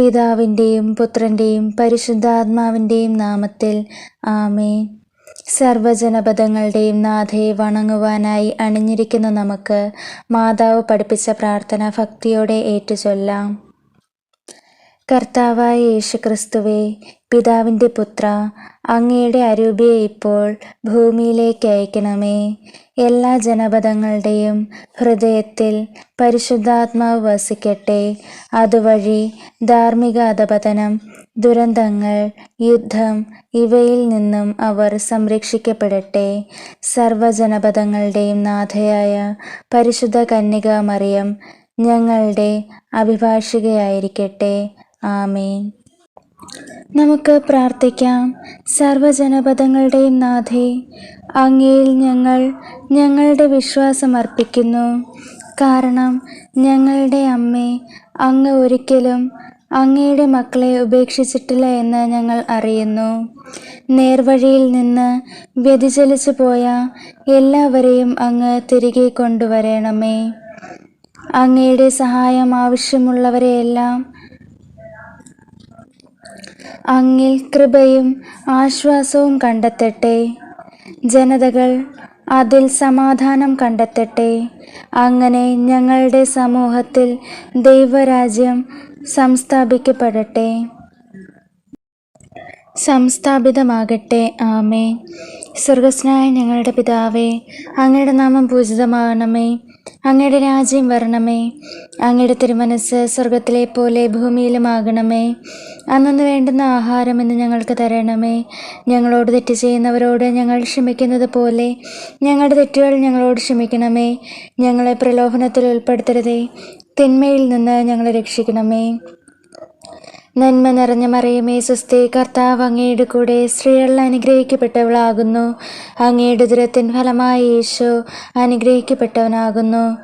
പിതാവിന്റെയും പുത്രന്റെയും പരിശുദ്ധാത്മാവിന്റെയും നാമത്തിൽ ആമേ സർവജനപദങ്ങളുടെയും നാഥയെ വണങ്ങുവാനായി അണിഞ്ഞിരിക്കുന്ന നമുക്ക് മാതാവ് പഠിപ്പിച്ച പ്രാർത്ഥന ഭക്തിയോടെ ഏറ്റുചൊല്ലാം. കർത്താവായ യേശുക്രിസ്തുവേ പിതാവിന്റെ പുത്ര അങ്ങയുടെ അരൂപിയെ ഇപ്പോൾ ഭൂമിയിലേക്ക് അയക്കണമേ. എല്ലാ ജനപദങ്ങളുടെയും ഹൃദയത്തിൽ പരിശുദ്ധാത്മാവ് വസിക്കട്ടെ. അതുവഴി ധാർമ്മിക അധപതനം ദുരന്തങ്ങൾ യുദ്ധം ഇവയിൽ നിന്നും അവർ സംരക്ഷിക്കപ്പെടട്ടെ. സർവജനപദങ്ങളുടെയും നാഥയായ പരിശുദ്ധ കന്യക മറിയം ഞങ്ങളുടെ അഭിഭാഷികയായിരിക്കട്ടെ. ആമേൻ. നമുക്ക് പ്രാർത്ഥിക്കാം. സർവജനപദങ്ങളുടെയും നാഥേ അങ്ങയിൽ ഞങ്ങൾ ഞങ്ങളുടെ വിശ്വാസം അർപ്പിക്കുന്നു. കാരണം ഞങ്ങളുടെ അമ്മേ അങ്ങ് ഒരിക്കലും അങ്ങയുടെ മക്കളെ ഉപേക്ഷിച്ചിട്ടില്ല എന്ന് ഞങ്ങൾ അറിയുന്നു. നേർവഴിയിൽ നിന്ന് വ്യതിചലിച്ചു പോയ എല്ലാവരെയും അങ്ങ് തിരികെ കൊണ്ടുവരണമേ. അങ്ങയുടെ സഹായം ആവശ്യമുള്ളവരെയെല്ലാം അങ്ങിൽ കൃപയും ആശ്വാസവും കണ്ടെത്തട്ടെ. ജനതകൾ അതിൽ സമാധാനം കണ്ടെത്തട്ടെ. അങ്ങനെ ഞങ്ങളുടെ സമൂഹത്തിൽ ദൈവരാജ്യം സംസ്ഥാപിക്കപ്പെടട്ടെ. സംസ്ഥാപിതമാകട്ടെ. ആമേ സ്വർഗസ്നായ ഞങ്ങളുടെ പിതാവേ അങ്ങയുടെ നാമം പൂജിതമാകണമേ. അങ്ങയുടെ രാജ്യം വരണമേ. അങ്ങയുടെ തിരുമനസ് സ്വർഗത്തിലെ പോലെ ഭൂമിയിലുമാകണമേ. അന്നു വേണ്ടുന്ന ആഹാരം എന്ന് ഞങ്ങൾക്ക് തരണമേ. ഞങ്ങളോട് തെറ്റ് ചെയ്യുന്നവരോട് ഞങ്ങൾ ക്ഷമിക്കുന്നത് പോലെ ഞങ്ങളുടെ തെറ്റുകൾ ഞങ്ങളോട് ക്ഷമിക്കണമേ. ഞങ്ങളെ പ്രലോഭനത്തിൽ ഉൾപ്പെടുത്തരുതേ. തിന്മയിൽ നിന്ന് ഞങ്ങളെ രക്ഷിക്കണമേ. നന്മ നിറഞ്ഞ മറിയമേ സുസ്ഥി കർത്താവ് അങ്ങയുടെ കൂടെ സ്ത്രീകൾ അനുഗ്രഹിക്കപ്പെട്ടവളാകുന്നു. അങ്ങയുടെ ദുരത്തിൻ ഫലമായി യേശു അനുഗ്രഹിക്കപ്പെട്ടവനാകുന്നു.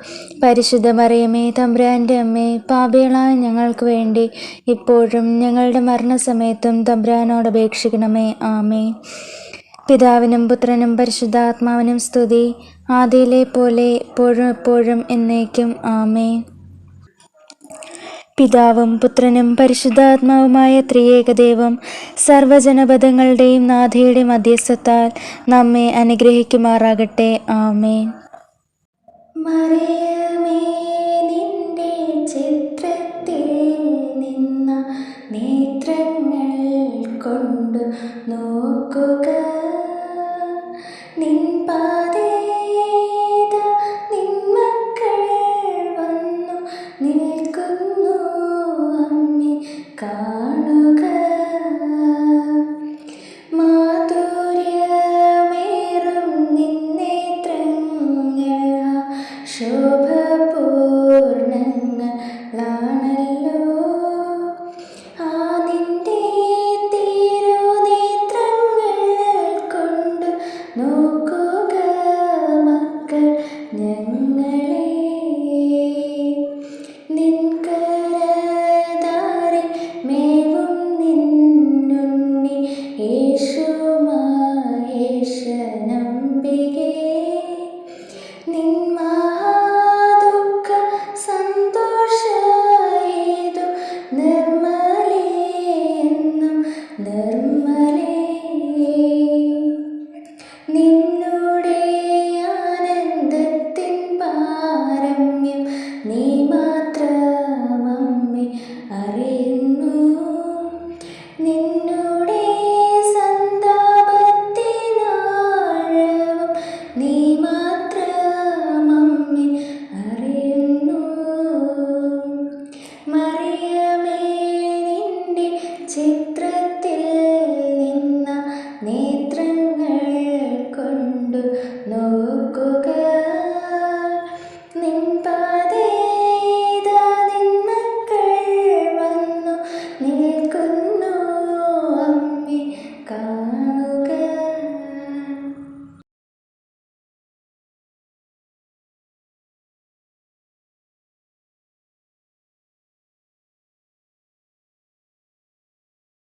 പരിശുദ്ധ മറിയമേ തമ്പുരാന്റെ അമ്മേ പാപികളായ ഞങ്ങൾക്ക് വേണ്ടി ഇപ്പോഴും ഞങ്ങളുടെ മരണസമയത്തും തമ്പുരാനോട് അപേക്ഷിക്കണമേ. ആമേ പിതാവിനും പുത്രനും പരിശുദ്ധാത്മാവിനും സ്തുതി. ആദിയിലെ പോലെ എപ്പോഴും എപ്പോഴും എന്നേക്കും. ആമേ പിതാവും പുത്രനും പരിശുദ്ധാത്മാവുമായ ത്രിയേകദേവം സർവജനപദങ്ങളുടെയും നാഥയുടെ മധ്യസ്ഥത്താൽ നമ്മെ അനുഗ്രഹിക്കുമാറാകട്ടെ. ആമേൻ. മറിയമേ നിന്റെ ചിത്രത്തിൽ നേത്രങ്ങൾ കൊണ്ട് നോക്കുക. നിൻ നിൻ വന്നു Amen.